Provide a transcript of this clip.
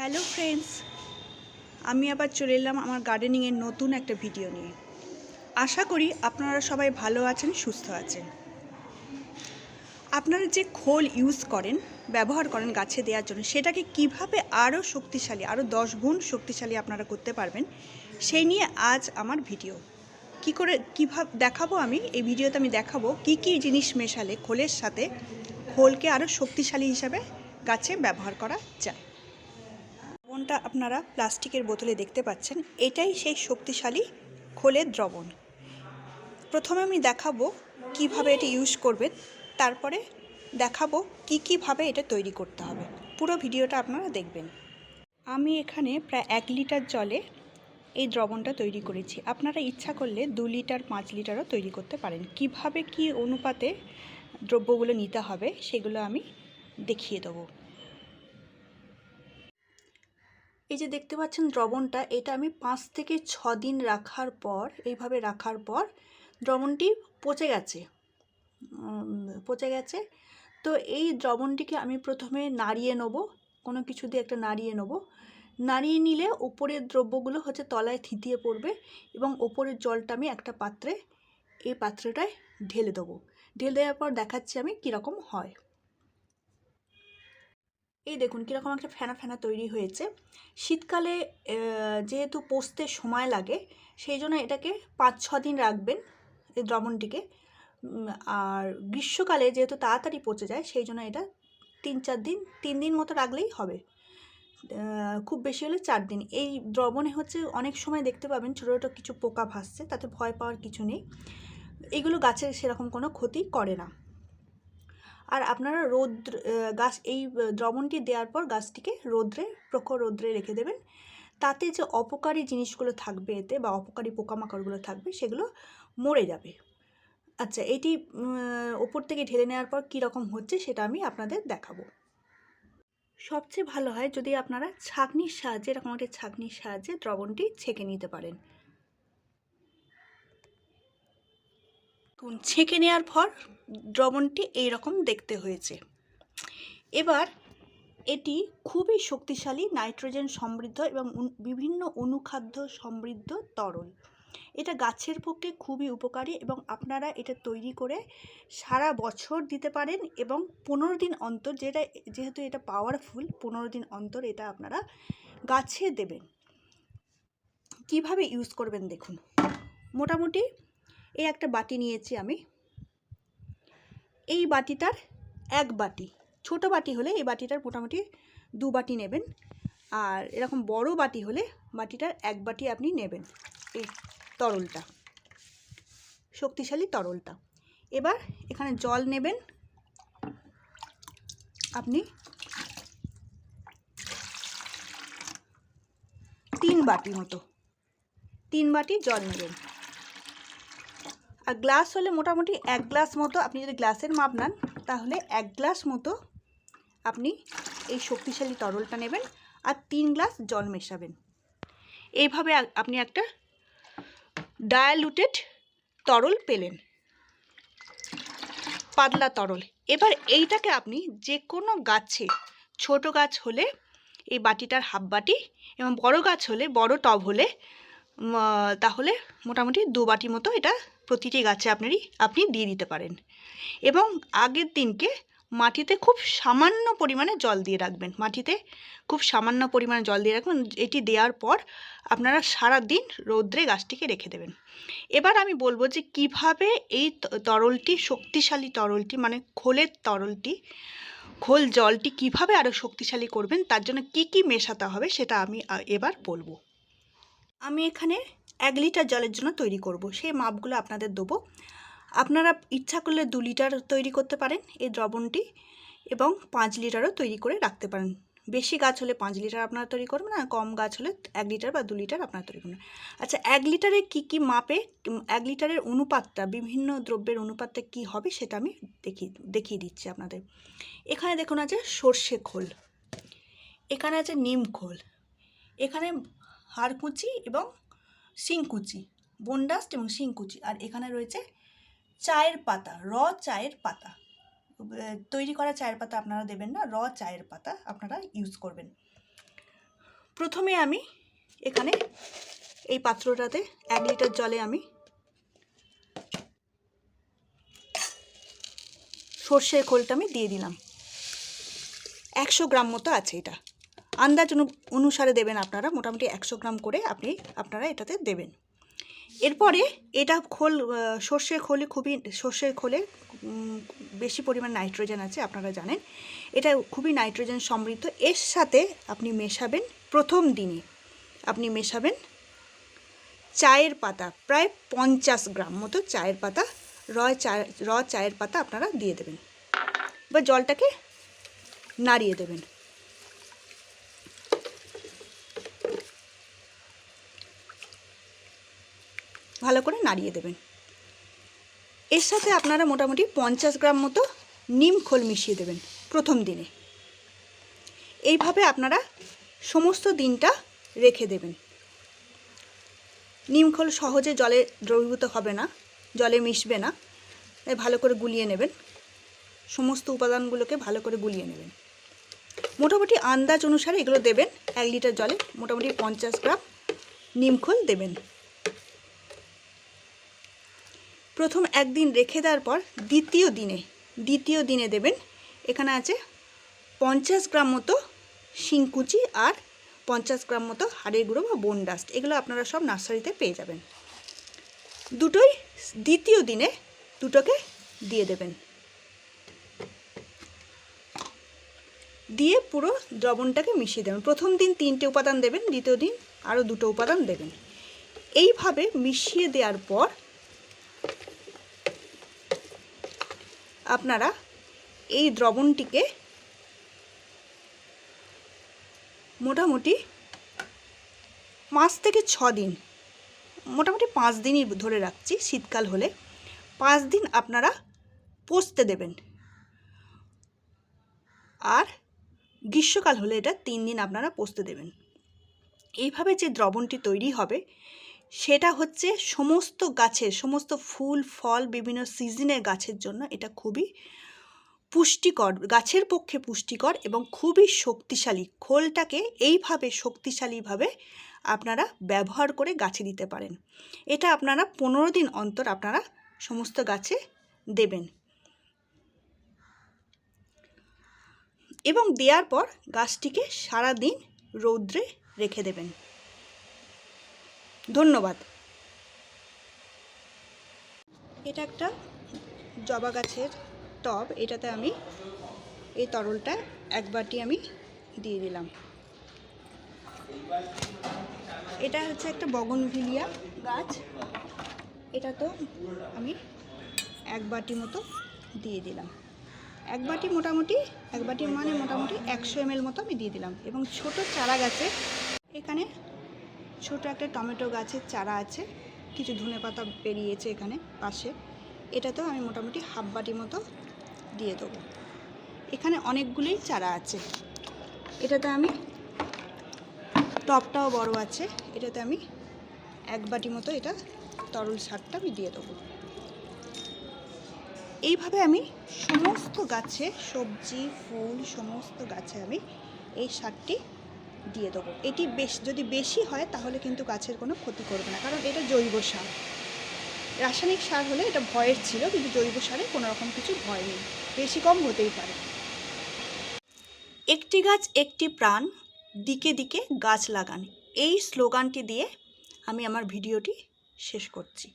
Hello friends, আমি আবার চলে এলাম আমার গার্ডেনিংয়ের নতুন একটা ভিডিও নিয়ে। আশা করি আপনারা সবাই ভালো আছেন, সুস্থ আছেন। আপনারা যে খোল ইউজ করেন, ব্যবহার করেন গাছে দেওয়ার জন্য, সেটাকে কীভাবে আরও শক্তিশালী, আরও দশ গুণ শক্তিশালী আপনারা করতে পারবেন, সেই নিয়ে আজ আমার ভিডিও। কি করে, কীভাবে, দেখাবো আমি, এই ভিডিওতে আমি দেখাবো কি কি জিনিস মেশালে খোলের সাথে খোলকে আরও শক্তিশালী হিসাবে গাছে ব্যবহার করা যায়। দ্রবণটা আপনারা প্লাস্টিকের বোতলে দেখতে পাচ্ছেন, এটাই সেই শক্তিশালী খোলের দ্রবণ। প্রথমে আমি দেখাবো কীভাবে এটা ইউজ করবেন, তারপরে দেখাবো কি কীভাবে এটা তৈরি করতে হবে। পুরো ভিডিওটা আপনারা দেখবেন। আমি এখানে প্রায় এক লিটার জলে এই দ্রবণটা তৈরি করেছি। আপনারা ইচ্ছা করলে দু লিটার, পাঁচ লিটারও তৈরি করতে পারেন। কীভাবে কি অনুপাতে দ্রব্যগুলো নিতে হবে সেগুলো আমি দেখিয়ে দেবো। এই যে দেখতে পাচ্ছেন দ্রবণটা, এটা আমি পাঁচ থেকে ছ দিন রাখার পর, এইভাবে রাখার পর দ্রবণটি পচে গেছে। পচে গেছে। তো এই দ্রবণটিকে আমি প্রথমে নাড়িয়ে নেব, কোনো কিছু দিয়ে একটা নাড়িয়ে নেব। নাড়িয়ে নিলে ওপরের দ্রব্যগুলো হচ্ছে তলায় থিতিয়ে পড়বে এবং ওপরের জলটা আমি একটা পাত্রে, এই পাত্রটায় ঢেলে দেবো। ঢেলে দেওয়ার পর দেখাচ্ছি আমি কীরকম হয়। এই দেখুন কীরকম একটা ফেনা ফেনা তৈরি হয়েছে। শীতকালে যেহেতু পোস্তে সময় লাগে, সেই জন্য এটাকে পাঁচ ছ দিন রাখবেন এই দ্রবণটিকে। আর গ্রীষ্মকালে যেহেতু তাড়াতাড়ি পচে যায়, সেই জন্য এটা তিন চার দিন, তিন দিন মতো রাখলেই হবে। খুব বেশি হলে চার দিন। এই দ্রবণে হচ্ছে অনেক সময় দেখতে পাবেন ছোটো ছোটো কিছু পোকা ভাসছে, তাতে ভয় পাওয়ার কিছু নেই। এগুলো গাছের সেরকম কোনো ক্ষতি করে না। আর আপনারা রৌদ্র গাছ, এই দ্রবণটি দেওয়ার পর গাছটিকে রৌদ্রে, প্রখর রৌদ্রে রেখে দেবেন। তাতে যে অপকারী জিনিসগুলো থাকবে এতে বা অপকারী পোকামাকড়গুলো থাকবে সেগুলো মরে যাবে। আচ্ছা এটি ওপর থেকে ঢেলে নেওয়ার পর কী রকম হচ্ছে সেটা আমি আপনাদের দেখাবো। সবচেয়ে ভালো হয় যদি আপনারা ছাঁকনির সাহায্যে, এরকম একটা ছাঁকনির সাহায্যে দ্রবণটি ছেঁকে নিতে পারেন। ছেঁকে নেওয়ার পর দ্রবণটি এই রকম দেখতে হয়েছে। এবার এটি খুবই শক্তিশালী নাইট্রোজেন সমৃদ্ধ এবং বিভিন্ন অনুখাদ্য সমৃদ্ধ তরল। এটা গাছের পক্ষে খুবই উপকারী এবং আপনারা এটা তৈরি করে সারা বছর দিতে পারেন এবং পনেরো দিন অন্তর যেটা, যেহেতু এটা পাওয়ারফুল পনেরো দিন অন্তর এটা আপনারা গাছে দেবেন। কীভাবে ইউজ করবেন দেখুন। মোটামুটি এই একটা বাটি নিয়েছি আমি। এই বাটিটার এক বাটি, ছোট বাটি হলে এই বাটিটার মোটামুটি দু বাটি নেবেন। আর এরকম বড় বাটি হলে বাটিটার এক বাটি আপনি নেবেন এই তরলটা, শক্তিশালী তরলটা। এবার এখানে জল নেবেন। আপনি তিন বাটি মতো, তিন বাটি জল নেবেন। আর গ্লাস হলে মোটামুটি এক গ্লাস মতো আপনি যদি গ্লাসের মাপ নেন, তাহলে এক গ্লাস মতো আপনি এই শক্তিশালী তরলটা নেবেন আর তিন গ্লাস জল মেশাবেন। এইভাবে আপনি একটা ডায়ালুটেড তরল পেলেন। পাতলা তরল। এবার এইটাকে আপনি যে কোনো গাছে, ছোট গাছ হলে এই বাটিটার হাফ বাটি এবং বড় গাছ হলে, বড় টব হলে তাহলে মোটামুটি দু বাটি মতো এটা প্রতিটি গাছে আপনারই, আপনি দিয়ে দিতে পারেন। এবং আগের দিনকে মাটিতে খুব সামান্য পরিমাণে জল দিয়ে রাখবেন। মাটিতে খুব সামান্য পরিমাণে জল দিয়ে রাখবেন। এটি দেওয়ার পর আপনারা সারা দিন রৌদ্রে গাছটিকে রেখে দেবেন। এবার আমি বলব যে কীভাবে এই তরলটি, শক্তিশালী তরলটি মানে খোলের তরলটি, খোল জলটি কীভাবে আরও শক্তিশালী করবেন, তার জন্য কি কি মেশাতে হবে সেটা আমি এবার বলব। আমি এখানে এক লিটার জলের জন্য তৈরি করব। সেই মাপগুলো আপনাদের দেবো। আপনারা ইচ্ছা করলে দু লিটার তৈরি করতে পারেন এই দ্রবণটি এবং পাঁচ লিটারও তৈরি করে রাখতে পারেন। বেশি গাছ হলে পাঁচ লিটার আপনারা তৈরি করবেন আর কম গাছ হলে এক লিটার বা দু লিটার আপনারা তৈরি করবেন। আচ্ছা এক লিটারে কি কি মাপে এক লিটারের অনুপাতটা, বিভিন্ন দ্রব্যের অনুপাতটা কি হবে সেটা আমি দেখিয়ে দেখিয়ে দিচ্ছি আপনাদের। এখানে দেখুন আছে সর্ষে খোল, এখানে আছে নিম খোল, এখানে হাড়কুচি এবং শিংকুচি বনডাস্ট এবং শিংকুচি। আর এখানে রয়েছে চায়ের পাতা, র চায়ের পাতা। তৈরি করা চায়ের পাতা আপনারা দেবেন না, র চায়ের পাতা আপনারা ইউজ করবেন। প্রথমে আমি এখানে এই পাত্রটাতে এক লিটার জলে আমি সর্ষের খোলটা আমি দিয়ে দিলাম। একশো গ্রাম মতো আছে এটা। আন্দাজ অনু- অনুসারে দেবেন আপনারা, মোটামুটি একশো গ্রাম করে আপনি, আপনারা এটাতে দেবেন। এরপরে এটা খোল সর্ষের খোলে খুবই, সর্ষের খোলে বেশি পরিমাণ নাইট্রোজেন আছে, আপনারা জানেন। এটা খুবই নাইট্রোজেন সমৃদ্ধ। এর সাথে আপনি মেশাবেন, প্রথম দিনে আপনি মেশাবেন চায়ের পাতা, প্রায় পঞ্চাশ গ্রাম মতো চায়ের পাতা, র চা র চায়ের পাতা আপনারা দিয়ে দেবেন। বা জলটাকে নাড়িয়ে দেবেন। ভালো করে নাড়িয়ে দেবেন। এর সাথে আপনারা মোটামুটি পঞ্চাশ গ্রাম মতো নিম খোল মিশিয়ে দেবেন প্রথম দিনে। এইভাবে আপনারা সমস্ত দিনটা রেখে দেবেন। নিমখোল সহজে জলে দ্রবীভূত হবে না, জলে মিশবে না, তাই ভালো করে গুলিয়ে নেবেন। সমস্ত উপাদানগুলোকে ভালো করে গুলিয়ে নেবেন। মোটামুটি আন্দাজ অনুসারে এগুলো দেবেন, এক লিটার জলে মোটামুটি পঞ্চাশ গ্রাম নিমখোল দেবেন। প্রথম একদিন রেখে দেওয়ার পর দ্বিতীয় দিনে দ্বিতীয় দিনে দেবেন, এখানে আছে পঞ্চাশ গ্রাম মতো শিংকুচি আর পঞ্চাশ গ্রাম মতো হাড়ের গুঁড়ো বা বোন ডাস্ট এগুলো আপনারা সব নার্সারিতে পেয়ে যাবেন। দুটোই দ্বিতীয় দিনে দুটোকে দিয়ে দেবেন। দিয়ে পুরো দ্রবণটাকে মিশিয়ে দেবেন। প্রথম দিন তিনটে উপাদান দেবেন, দ্বিতীয় দিন আরও দুটো উপাদান দেবেন। এইভাবে মিশিয়ে দেওয়ার পর আপনারা এই দ্রবণটিকে মোটামুটি পাঁচ থেকে ছ দিন, মোটামুটি পাঁচ দিনই ধরে রাখছি শীতকাল হলে, পাঁচ দিন আপনারা পচতে দেবেন। আর গ্রীষ্মকাল হলে এটা তিন দিন আপনারা পচতে দেবেন। এইভাবে যে দ্রবণটি তৈরি হবে সেটা হচ্ছে সমস্ত গাছের, সমস্ত ফুল, ফল বিভিন্ন সিজনের গাছের জন্য এটা খুবই পুষ্টিকর, গাছের পক্ষে পুষ্টিকর এবং খুবই শক্তিশালী। খোলটাকে এইভাবে শক্তিশালীভাবে আপনারা ব্যবহার করে গাছে দিতে পারেন। এটা আপনারা পনেরো দিন অন্তর আপনারা সমস্ত গাছে দেবেন। এবং দেওয়ার পর গাছটিকে সারা দিন রৌদ্রে রেখে দেবেন। ধন্যবাদ। এটা একটা জবা গাছের টব, এটাতে আমি এই তরলটা এক বাটি আমি দিয়ে দিলাম। এটা হচ্ছে একটা বগনভিলিয়া গাছ এটা তো আমি এক বাটি মতো দিয়ে দিলাম। এক বাটি মোটামুটি, এক বাটি মানে মোটামুটি একশো এমএল মতো আমি দিয়ে দিলাম। এবং ছোট চারা গাছে এখানে ছোট একটা টমেটো গাছের চারা আছে, কিছু ধনে পাতা বেরিয়েছে এখানে পাশে। এটাতেও আমি মোটামুটি হাফ বাটি মতো দিয়ে দেবো। এখানে অনেকগুলোই চারা আছে। এটাতে আমি টপটাও বড় আছে, এটাতে আমি এক বাটি মতো এটা তরল সারটা আমি দিয়ে দেবো। এইভাবে আমি সমস্ত গাছে সবজি, ফুল, সমস্ত গাছে আমি এই সারটি দিয়ে দেবো। এটি বেশ, যদি বেশি হয় তাহলে কিন্তু গাছের কোনো ক্ষতি করবে না, কারণ এটা জৈব সার। রাসায়নিক সার হলে এটা ভয়ের ছিল, কিন্তু জৈব সারে কোনো রকম কিছু ভয় নেই। বেশি কম হতেই পারে। একটি গাছ একটি প্রাণ, দিকে দিকে গাছ লাগান। এই স্লোগানটি দিয়ে আমি আমার ভিডিওটি শেষ করছি।